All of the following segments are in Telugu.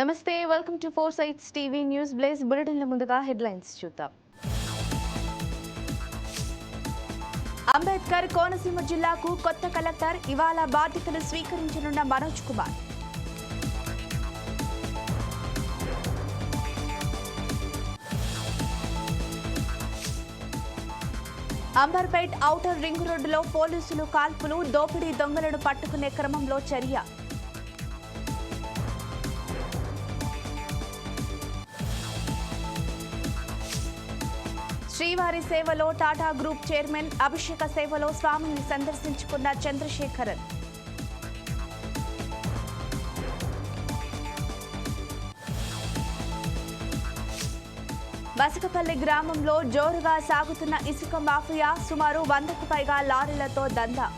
నమస్తే welcome to four sides TV news బ్లేస్ బులెటిన్ల ముందుగా హెడ్లైన్స్ చూద్దాం. అంబేద్కర్ కోనసీమ జిల్లాకు కొత్త కలెక్టర్ ఇవాళ బాధ్యతలు స్వీకరించనున్న మనోజ్ కుమార్. అంబర్పేట్ ఔటర్ రింగ్ రోడ్డులో పోలీసులు కాల్పులు దోపిడీ దొంగలను పట్టుకునే క్రమంలో చర్య. శ్రీవారి సేవలో టాటా గ్రూప్ చైర్మన్ అభిషేక సేవలో స్వామిని సందర్శించుకున్న చంద్రశేఖరన్. బసకపల్లి గ్రామంలో జోరుగా సాగుతున్న ఇసుక మాఫియా సుమారు వందకు పైగా లారీలతో దందా.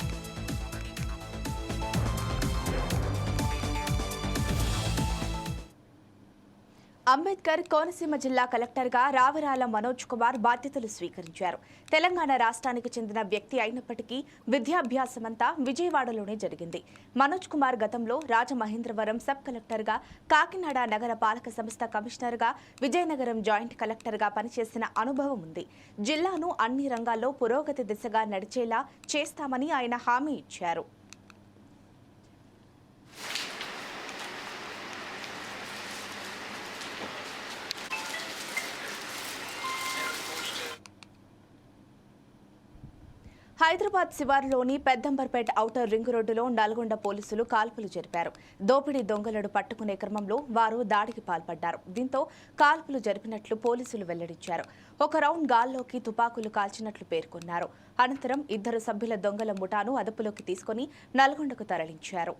అంబేద్కర్ కోనసీమ జిల్లా కలెక్టర్గా రావిరాల మనోజ్ కుమార్ బాధ్యతలు స్వీకరించారు. తెలంగాణ రాష్ట్రానికి చెందిన వ్యక్తి అయినప్పటికీ విద్యాభ్యాసమంతా విజయవాడలోనే జరిగింది. మనోజ్ కుమార్ గతంలో రాజమహేంద్రవరం సబ్ కలెక్టర్గా కాకినాడ నగర పాలక సంస్థ కమిషనర్గా విజయనగరం జాయింట్ కలెక్టర్గా పనిచేసిన అనుభవం ఉంది. జిల్లాను అన్ని రంగాల్లో పురోగతి దిశగా నడిచేలా చేస్తామని ఆయన హామీ ఇచ్చారు. హైదరాబాద్ శివారులోని పెద్దంబర్పేట ఔటర్ రింగ్ రోడ్డులో నల్గొండ పోలీసులు కాల్పులు జరిపారు. దోపిడీ దొంగలను పట్టుకునే క్రమంలో వారు దాడికి పాల్పడ్డారు. దీంతో కాల్పులు జరిపినట్లు పోలీసులు వెల్లడించారు. ఒక రౌండ్ గాల్లోకి తుపాకులు కాల్చినట్లు పేర్కొన్నారు. అనంతరం ఇద్దరు సభ్యుల దొంగల ముఠాను అదుపులోకి తీసుకుని నల్గొండకు తరలించారు.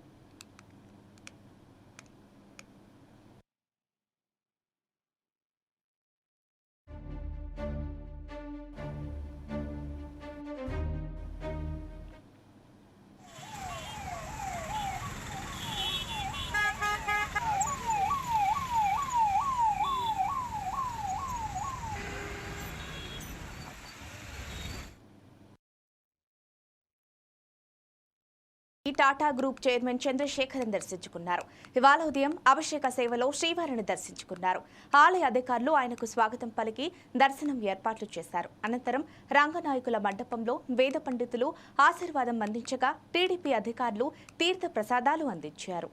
టాటా గ్రూప్ చైర్మన్ చంద్రశేఖరన్ దర్శించుకున్నారు. ఇవాళ ఉదయం అభిషేక సేవలో శ్రీవారిని దర్శించుకున్నారు. ఆలయ అధికారులు ఆయనకు స్వాగతం పలికి దర్శనం ఏర్పాట్లు చేశారు. అనంతరం రంగనాయకుల మండపంలో వేద పండితులు ఆశీర్వాదం అందించగా టీడీపీ అధికారులు తీర్థ ప్రసాదాలు అందించారు.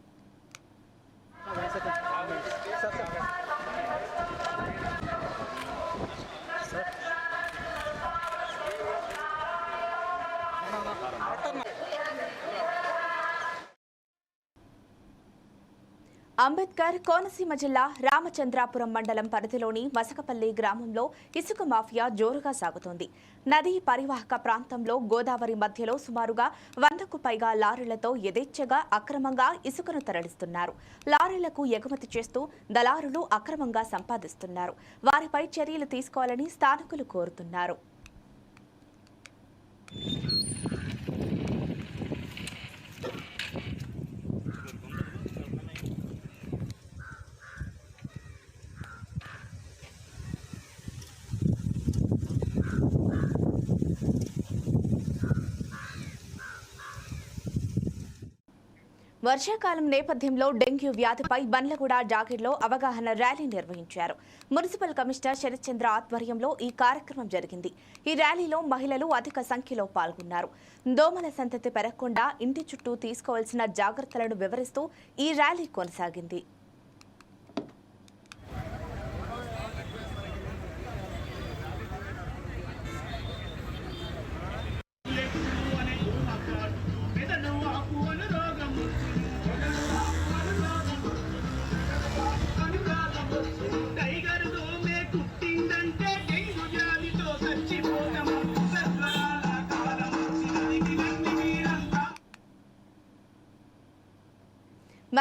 అంబేద్కర్ కోనసీమ జిల్లా రామచంద్రాపురం మండలం పరిధిలోని మసకపల్లి గ్రామంలో ఇసుక మాఫియా జోరుగా సాగుతోంది. నదీ పరివాహక ప్రాంతంలో గోదావరి మధ్యలో సుమారుగా వందకు పైగా లారీలతో యథేచ్ఛగా అక్రమంగా ఇసుకను తరలిస్తున్నారు. లారీలకు ఎగుమతి చేస్తూ దళారులు అక్రమంగా సంపాదిస్తున్నారు. వారిపై చర్యలు తీసుకోవాలని స్థానికులు కోరుతున్నారు. వర్షాకాలం నేపథ్యంలో డెంగ్యూ వ్యాధిపై బండ్లగూడ జాగిర్లో అవగాహన ర్యాలీ నిర్వహించారు. మున్సిపల్ కమిషనర్ శరత్చంద్ర ఆధ్వర్యంలో ఈ కార్యక్రమం జరిగింది. ఈ ర్యాలీలో మహిళలు అధిక సంఖ్యలో పాల్గొన్నారు. దోమల సంతతి పెరగకుండా ఇంటి చుట్టూ తీసుకోవాల్సిన జాగ్రత్తలను వివరిస్తూ ఈ ర్యాలీ కొనసాగింది.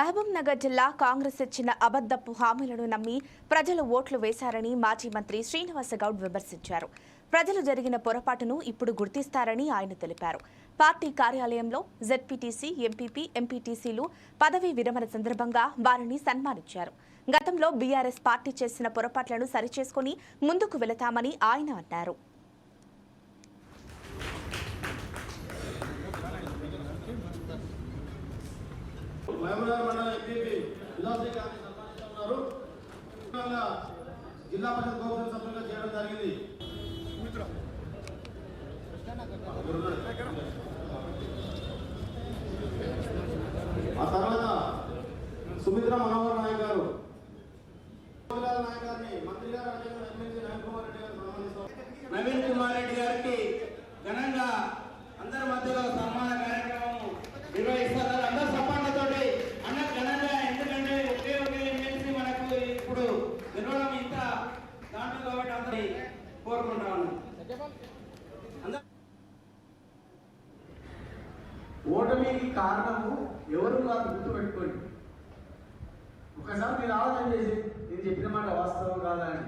మహబూబ్ నగర్ జిల్లా కాంగ్రెస్ ఇచ్చిన అబద్దపు హామీలను నమ్మి ప్రజలు ఓట్లు వేశారని మాజీ మంత్రి శ్రీనివాస గౌడ్ విమర్శించారు. ప్రజలు జరిగిన పొరపాటును ఇప్పుడు గుర్తిస్తారని ఆయన తెలిపారు. పార్టీ కార్యాలయంలో జెడ్పీటీసీ ఎంపీపీ ఎంపీటీసీలు పదవీ విరమణ సందర్భంగా వారిని సన్మానించారు. గతంలో బీఆర్ఎస్ పార్టీ చేసిన పొరపాట్లను సరిచేసుకుని ముందుకు వెళతామని ఆయన అన్నారు. మహబూబ్నగర్ మండల ఎంపీపీ విలాసీ గారిని సన్మానిస్తా ఉన్నారు. జిల్లా పరిషత్ గౌరవ సభ్యులుగా చేయడం జరిగింది. ఆ తర్వాత సుమిత్ర మనోహర్ నాయక్ గారు. నాయక్ గారిని మంత్రి గారు నవీన్ కుమార్ రెడ్డి నవీన్ కుమార్ రెడ్డి గారికి ఘనంగా అందరి మధ్యలో సన్మాన కార్యక్రమం నిర్వహిస్తారు అందరు సపాట్లతోటి అన్న ఘనంగా ఎందుకంటే ఒకే ఒకే ఎమ్మెల్సీ మనకు ఇప్పుడు గెలవడం ఇంత దాంట్లో కాబట్టి అందరి కోరుకుంటా ఉన్నాం అందరూ ఓటమికి కారణము ఎవరు కాదు గుర్తుపెట్టుకోండి. ఒకసారి మీరు ఆలోచన చేసి నేను చెప్పిన మాట వాస్తవం కాదా అని.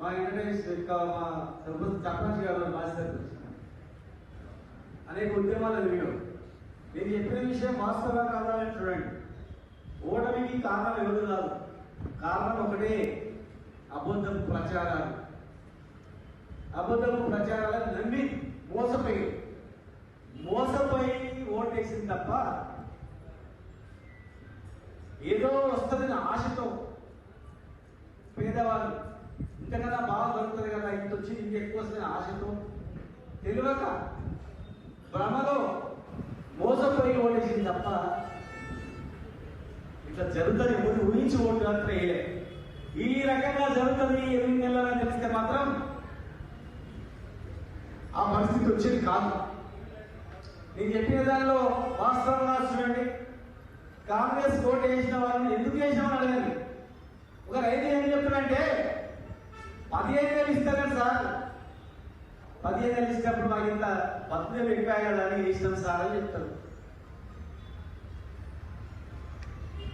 మా ఇంటర్నేష్ మా సర్పంచ్ సర్పంచ్ గారు మాస్టర్ అనేక ఉద్యమాలు విన్నాం. నేను చెప్పిన విషయం వాస్తవం కాదా అని చూడండి. ఓటమికి కారణం ఎవరు కాదు? కారణం ఒకటే అబద్ధం ప్రచారాలు. అబద్ధం ప్రచారాలను నమ్మి మోసపోయి మోసపోయి ఓటేసింది తప్ప ఏదో వస్తుందని ఆశతో పేదవాళ్ళు ఇంతకన్నా బాగా దొరుకుతుంది కదా ఇంత వచ్చి ఇంక ఎక్కువ వస్తుంది ఆశతో తెలియక భ్రమలో మోసపోయి ఓటేసింది తప్ప ఇట్లా జరుగుతుంది. ఎవరు ఊహించి ఓటు మాత్రం వేయలే ఈ రకంగా జరుగుతుంది ఎనిమిది నెలలని తెలిస్తే మాత్రం ఆ పరిస్థితి వచ్చేది కాదు. నేను చెప్పిన దానిలో వాస్తవంగా చూడండి కాంగ్రెస్ ఓటు వేసిన వాళ్ళని ఎందుకు వేసామని అడగండి. ఒక రైతు ఏం చెప్తున్నారంటే పదిహేను వేలు ఇస్తారని సార్. పదిహేను వేలు ఇచ్చినప్పుడు మాకు ఇంత పద్దెనిమిది వెళ్ళిపోయా కదా వేసినాం సార్ అని చెప్తారు.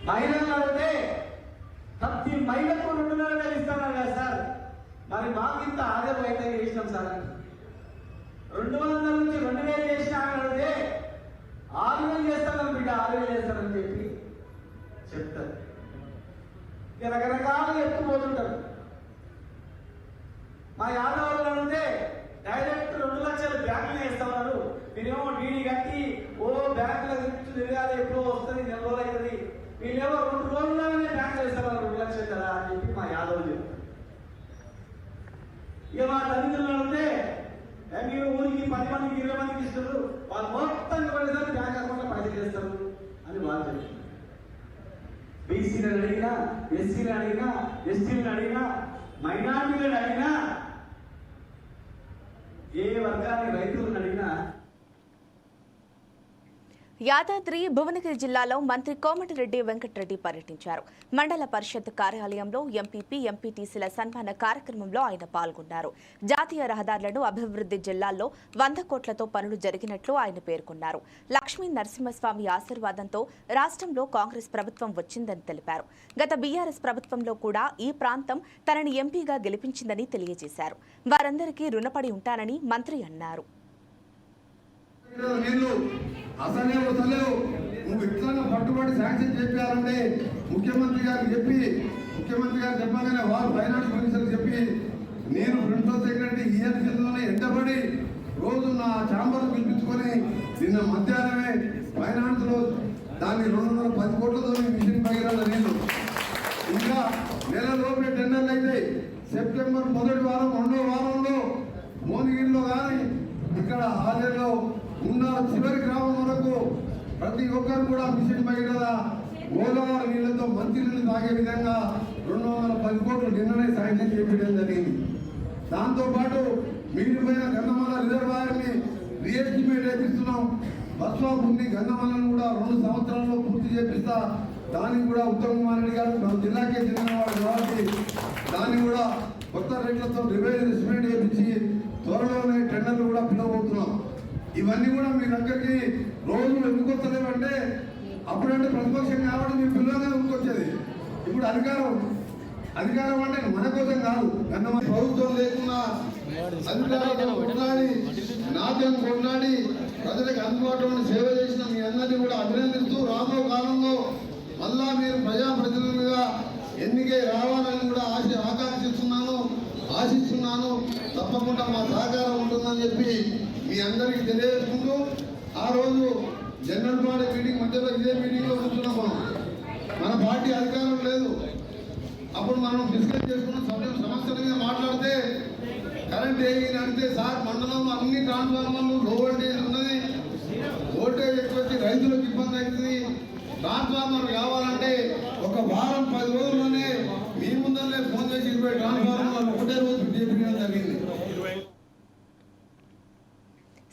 మహిళలు అడిగితే ప్రతి మహిళకు రెండున్నర వేలు ఇస్తాను కదా సార్. మరి మాకు ఇంత ఆదాయం అయితే వేసినాం సార్ అని. రెండు వందల నుంచి రెండు వేలు చేసినా ఆరు వేలు చేస్తాను బిడ్డ ఆరు వేలు చేస్తానని చెప్పి చెప్తారు. ఇక రకరకాలు ఎత్తుపోతుంటారు. మా యాదవ్ అంటే డైరెక్ట్ రెండు లక్షలు బ్యాంకులు వేస్తామన్నారు మీరేమో డీడీ కట్టి ఓ బ్యాంకుల గురించి తిరగాలి ఎప్పుడో వస్తుంది నెల రోజులు అవుతుంది. వీళ్ళేమో రెండు రోజుల్లోనే బ్యాంకులు వేస్తామన్నారు రెండు లక్షలు కదా అని చెప్పి మా యాదవ్ చెప్తారు. ఇక మా తల్లిదండ్రులు అంటే బీసీలను అడిగినా ఎస్సీలు అడిగినా ఎస్టీలను అడిగినా మైనార్టీలను అడిగినా ఏ వర్గాన్ని రైతులను అడిగినా యాదాద్రి భువనగిరి జిల్లాలో మంత్రి కోమటిరెడ్డి వెంకటరెడ్డి పర్యటించారు. మండల పరిషత్ కార్యాలయంలో ఎంపీపీ ఎంపీటీసీల సన్మాన కార్యక్రమంలో ఆయన పాల్గొన్నారు. జాతీయ రహదారులను అభివృద్ధి జిల్లాల్లో వంద కోట్లతో పనులు జరిగినట్లు ఆయన పేర్కొన్నారు. లక్ష్మీ నరసింహస్వామి ఆశీర్వాదంతో రాష్ట్రంలో కాంగ్రెస్ ప్రభుత్వం వచ్చిందని తెలిపారు. గత బీఆర్ఎస్ ప్రభుత్వంలో కూడా ఈ ప్రాంతం తనని ఎంపీగా గెలిపించిందని తెలియజేశారు. వారందరికీ రుణపడి ఉంటానని మంత్రి అన్నారు. నీళ్ళు అసలే వస్తలేవు నువ్వు ఇట్లా పట్టుబడి శాంక్షన్ చెప్పారంటే ముఖ్యమంత్రి గారికి చెప్పి ముఖ్యమంత్రి గారు చెప్పగానే వారు ఫైనాన్స్ మినిస్టర్ చెప్పి నేను ప్రిన్సిపల్ సెక్రటరీ ఇయర్ కిందనే ఎంటబడి రోజు నా ఛాంబర్ పిలిపించుకొని నిన్న మధ్యాహ్నమే ఫైనాన్స్లో దాన్ని రెండు వందల పది కోట్లతో మిషన్ పగిరాల నేను ఇంకా నెల లోపే టెండర్లు అయితే సెప్టెంబర్ మొదటి వారం రెండో వారంలో మోనిగిరిలో కానీ ఇక్కడ హాజరులో ఉన్న చివరి గ్రామం వరకు ప్రతి ఒక్కరు కూడా మిషన్ పై గోదావరి నీళ్ళతో మంచి నీళ్ళు తాగే విధంగా రెండు వందల పది కోట్లు నిన్ననే శాంక్షన్ చేపించడం జరిగింది. దాంతోపాటు మిగిలిపోయిన గంధమాల రిజర్వాయర్ని రీఎస్టిమేట్ చేపిస్తున్నాం బస్వాపుని ఉంది గంధమాలను కూడా రెండు సంవత్సరాల్లో పూర్తి చేపిస్తా. దానికి కూడా ఉత్తమ్ కుమార్ రెడ్డి గారు మన జిల్లాకే చెందినవాడు కాబట్టి దాన్ని కూడా కొత్త రేట్లతో రివైజ్ ఎస్టిమేట్ చేపించి త్వరలోనే టెండర్లు కూడా పిలవబోతున్నాం. ఇవన్నీ కూడా మీ దగ్గరికి రోజు ఎందుకు వస్తలేవంటే అప్పుడంటే ప్రతిపక్షం కాబట్టి మీ పిల్లలుగా వచ్చేది ఇప్పుడు అధికారం అధికారం అంటే మన కోసం కాదు కన్నా మన ప్రభుత్వం లేకుండా అధికారులతో కొట్లాడి నాట్యం కొట్లాడి ప్రజలకు అందుబాటులో సేవ చేసిన మీ అందరినీ కూడా అభినందిస్తూ రాబో కాలంలో మళ్ళా మీరు ప్రజాప్రతినిధులుగా ఎన్నికే రావాలని కూడా ఆశ ఆకాంక్షిస్తున్నాను ఆశిస్తున్నాను. తప్పకుండా మా సహకారం ఉంటుందని చెప్పి మీ అందరికీ తెలియజేసుకుంటూ ఆ రోజు జనరల్ బాడీ మీటింగ్ మధ్యలో ఇదే మీటింగ్లో కూర్చున్నాం మనం మన పార్టీ అధికారం లేదు. అప్పుడు మనం డిస్కస్ చేసుకున్న సమయం సమస్యల మీద మాట్లాడితే కరెంట్ ఏమి అంటే సార్ మండలంలో అన్ని ట్రాన్స్ఫార్మర్లు లో వోల్టేజ్ ఉన్నది. వోల్టేజ్ ఎక్కువ రైతులకు ఇబ్బంది అవుతుంది. ట్రాన్స్ఫార్మర్ కావాలంటే ఒక వారం పది రోజుల్లోనే మీ ముందరనే ఫోన్ చేసి ఇరవై ట్రాన్స్ఫార్మర్లు ఒకటే రోజు చెప్పడం జరిగింది.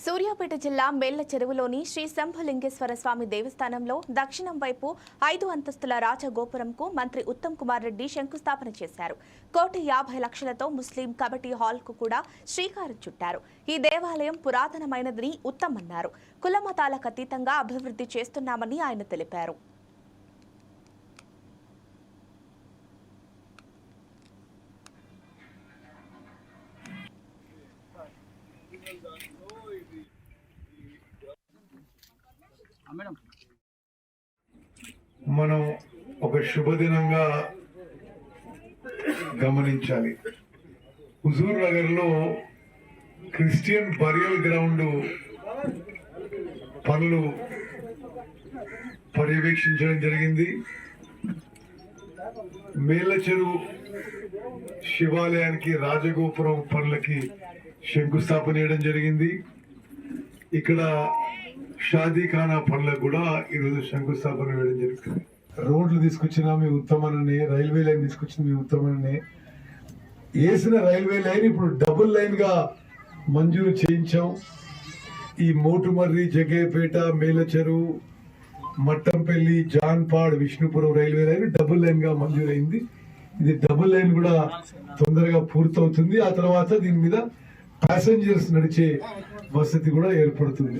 సూర్యాపేట జిల్లా మేళ్ళ చెరువులోని శ్రీ శంభులింగేశ్వర స్వామి దేవస్థానంలో దక్షిణం వైపు ఐదు అంతస్తుల రాజగోపురంకు మంత్రి ఉత్తమ్ కుమార్ రెడ్డి శంకుస్థాపన చేశారు. కోటి యాభై లక్షలతో ముస్లిం కబడ్డీ హాల్కు కూడా శ్రీకారం చుట్టారు. ఈ దేవాలయం పురాతనమైనదని ఉత్తమ్ అన్నారు. కులమతాలకు అతీతంగా అభివృద్ధి చేస్తున్నామని ఆయన తెలిపారు. మనం ఒక శుభదినంగా గమనించాలి. హుజూర్ నగర్లో క్రిస్టియన్ బరియల్ గ్రౌండ్ పనులు పర్యవేక్షించడం జరిగింది. మేలచెరు శివాలయానికి రాజగోపురం పనులకి శంకుస్థాపన చేయడం జరిగింది. ఇక్కడ షాదీఖానా పనులకు కూడా ఈరోజు శంకుస్థాపన వేయడం జరుగుతుంది రోడ్లు తీసుకొచ్చిన మీ ఉత్తమనని రైల్వే లైన్ తీసుకొచ్చిన మీ ఉత్తమనని. వేసిన రైల్వే లైన్ ఇప్పుడు డబుల్ లైన్గా మంజూరు చేయించాం. ఈ Motumarri Jaggayyapeta Melacheruvu Mattampalli Janpahad Vishnupuram railway line double లైన్గా మంజూరైంది. ఇది డబుల్ లైన్ కూడా తొందరగా పూర్తవుతుంది. ఆ తర్వాత దీని మీద ప్యాసింజర్స్ నడిచే వసతి కూడా ఏర్పడుతుంది.